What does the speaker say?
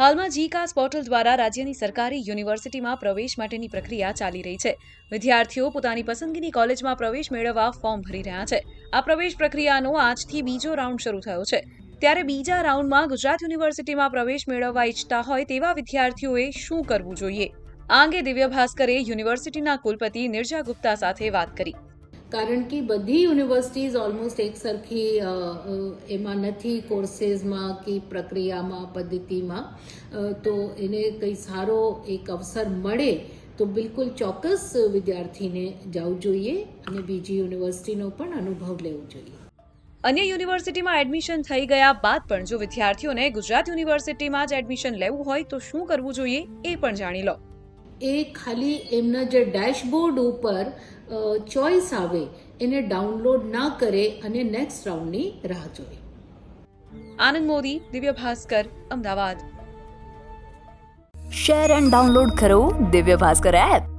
હાલમાં જીકાસ પોર્ટલ દ્વારા રાજ્યની સરકારી યુનિવર્સિટીમાં પ્રવેશ માટેની પ્રક્રિયા ચાલી રહી છે. વિદ્યાર્થીઓ પોતાની પસંદગીની કોલેજમાં પ્રવેશ મેળવવા ફોર્મ ભરી રહ્યા છે. આ પ્રવેશ પ્રક્રિયાનો આજથી બીજો રાઉન્ડ શરૂ થયો છે. ત્યારે બીજા રાઉન્ડમાં ગુજરાત યુનિવર્સિટીમાં પ્રવેશ મેળવવા ઈચ્છતા હોય તેવા વિદ્યાર્થીઓએ શું કરવું જોઈએ? આ અંગે દિવ્ય ભાસ્કરે યુનિવર્સિટીના કુલપતિ નિર્જા ગુપ્તા સાથે વાત કરી. કારણ કે બધી યુનિવર્સિટીઝ ઓલમોસ્ટ એક સરખી અ, અ, એમાં નથી કોર્સીસમાં કે પ્રક્રિયામાં પદ્ધતિમાં. તો એને કંઈ સારો એક અવસર મળે તો બિલકુલ ચોક્કસ વિદ્યાર્થીને જવું જોઈએ અને બીજી યુનિવર્સિટીનો પણ અનુભવ લેવો જોઈએ. અન્ય યુનિવર્સિટીમાં એડમિશન થઈ ગયા બાદ પણ જો વિદ્યાર્થીઓને ગુજરાત યુનિવર્સિટીમાં જ એડમિશન લેવું હોય તો શું કરવું જોઈએ એ પણ જાણી લો. એ ખાલી એમના જે ડેશબોર્ડ ઉપર ચોઇસ આવે એને ડાઉનલોડ ના કરે અને નેક્સ્ટ રાઉન્ડની રાહ જોવે. Anand Modi Divya Bhaskar Ahmedabad. Share and download કરો દિવ્ય ભાસ્કર એપ.